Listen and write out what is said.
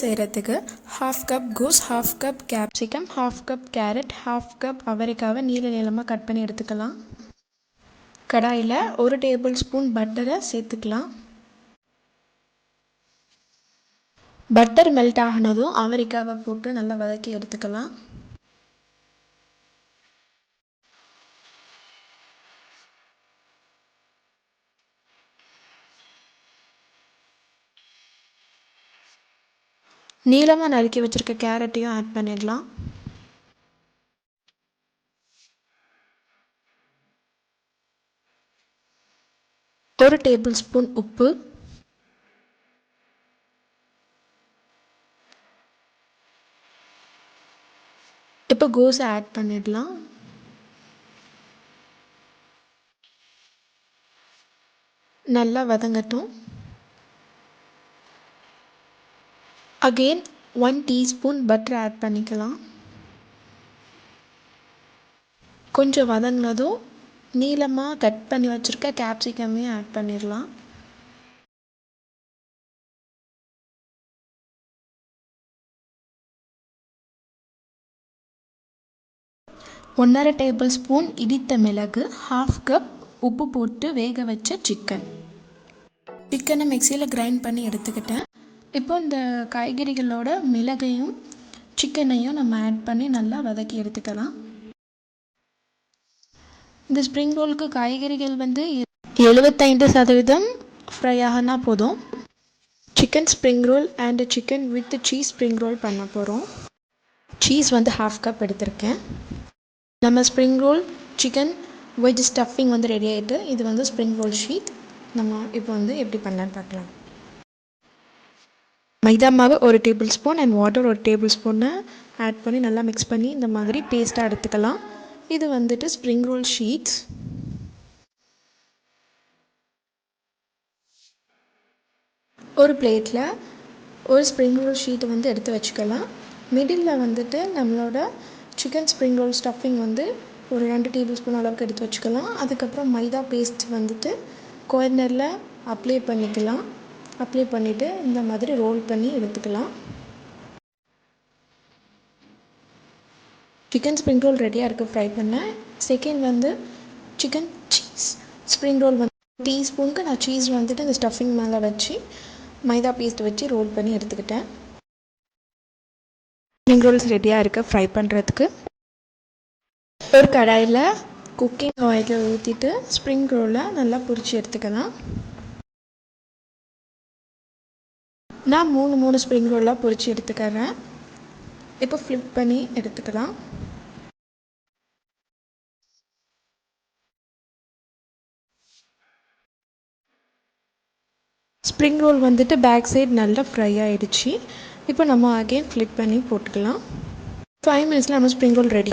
செய்கிறதுக்கு half cup கோஸ் half cup capsicum half cup carrot half cup அவரைக்காவை நீல நீளமாக cut பண்ணி எடுத்துக்கலாம். கடாயில் ஒரு டேபிள் ஸ்பூன் பட்டரை சேர்த்துக்கலாம். பட்டர் மெல்ட் ஆகினதும் அவரைக்காவை போட்டு நல்லா வதக்கி எடுத்துக்கலாம். நீளமாக நறுக்கி வச்சுருக்க கேரட்டையும் ஆட் பண்ணிடலாம். ஒரு டேபிள் ஸ்பூன் உப்பு. இப்போ கோஸை ஆட் பண்ணிடலாம். நல்லா வதங்கட்டும். Again one teaspoon butter add பண்ணிக்கலாம். கொஞ்சம் வதங்கினதும் நீளமாக கட் பண்ணி வச்சுருக்க கேப்சிகமையும் ஆட் பண்ணிடலாம். ஒன்றரை டேபிள் ஸ்பூன் இடித்த மிளகு ஹாஃப் கப் உப்பு போட்டு வேக வச்ச சிக்கன் சிக்கனை மிக்சியில் கிரைண்ட் பண்ணி எடுத்துக்கிட்டேன். இப்போ இந்த காய்கறிகளோட மிளகையும் சிக்கனையும் நம்ம ஆட் பண்ணி நல்லா வதக்கி எடுத்துக்கலாம். இந்த ஸ்ப்ரிங் ரோலுக்கு காய்கறிகள் வந்து எழுபத்தைந்து சதவீதம் ஃப்ரை ஆகினா போதும். Chicken spring roll and chicken with cheese spring roll பண்ண போகிறோம் சீஸ் வந்து ஹாஃப் கப் எடுத்திருக்கேன். நம்ம spring roll chicken veg stuffing வந்து ரெடி ஆகிட்டு இது வந்து ஸ்ப்ரிங் ரோல் ஷீட் நம்ம இப்போ வந்து எப்படி பண்ணலான்னு பார்க்கலாம். மைதா மாவு ஒரு டேபிள் ஸ்பூன் அண்ட் வாட்டர் ஒரு டேபிள் ஸ்பூனை ஆட் பண்ணி நல்லா மிக்ஸ் பண்ணி இந்த மாதிரி பேஸ்ட்டாக எடுத்துக்கலாம். இது வந்துட்டு ஸ்ப்ரிங் ரோல் ஷீட்ஸ் ஒரு பிளேட்டில் ஒரு ஸ்ப்ரிங் ரோல் ஷீட்டை வந்து எடுத்து வச்சுக்கலாம். மிடில் வந்துட்டு நம்மளோட சிக்கன் ஸ்ப்ரிங் ரோல் ஸ்டஃபிங் வந்து ஒரு ரெண்டு டேபிள் ஸ்பூன் அளவுக்கு எடுத்து வச்சுக்கலாம். அதுக்கப்புறம் மைதா பேஸ்ட் வந்துட்டு கோர்னரில் அப்ளை பண்ணிக்கலாம். அப்ளை பண்ணிவிட்டு இந்த மாதிரி ரோல் பண்ணி எடுத்துக்கலாம். சிக்கன் ஸ்ப்ரிங் ரோல் ரெடியாக இருக்குது ஃப்ரை பண்ண. செகண்ட் வந்து சிக்கன் சீஸ் ஸ்ப்ரிங் ரோல் வந்து டீஸ்பூனுக்கு நான் சீஸ் வந்துட்டு இந்த ஸ்டஃபிங் மேலே வச்சு மைதா பேஸ்ட் வச்சு ரோல் பண்ணி எடுத்துக்கிட்டேன். ஸ்ப்ரிங் ரோல்ஸ் ரெடியாக இருக்குது ஃப்ரை பண்ணுறதுக்கு ஒரு கடாயில் குக்கிங் ஆயிலை ஊற்றிட்டு ஸ்ப்ரிங் ரோலை நல்லா பொரிச்சு எடுத்துக்கலாம். நான் மூணு மூணு ஸ்ப்ரிங் ரோலாக பொரித்து எடுத்துக்கிறேன். இப்போ ஃப்ளிப் பண்ணி எடுத்துக்கலாம். ஸ்ப்ரிங் ரோல் வந்துட்டு பேக் சைடு நல்லா ஃப்ரை ஆகிடுச்சு இப்போ நம்ம அகெயின் ஃப்ளிப் பண்ணி போட்டுக்கலாம். ஃபைவ் மினிட்ஸில் நம்ம ஸ்ப்ரிங் ரோல் ரெடி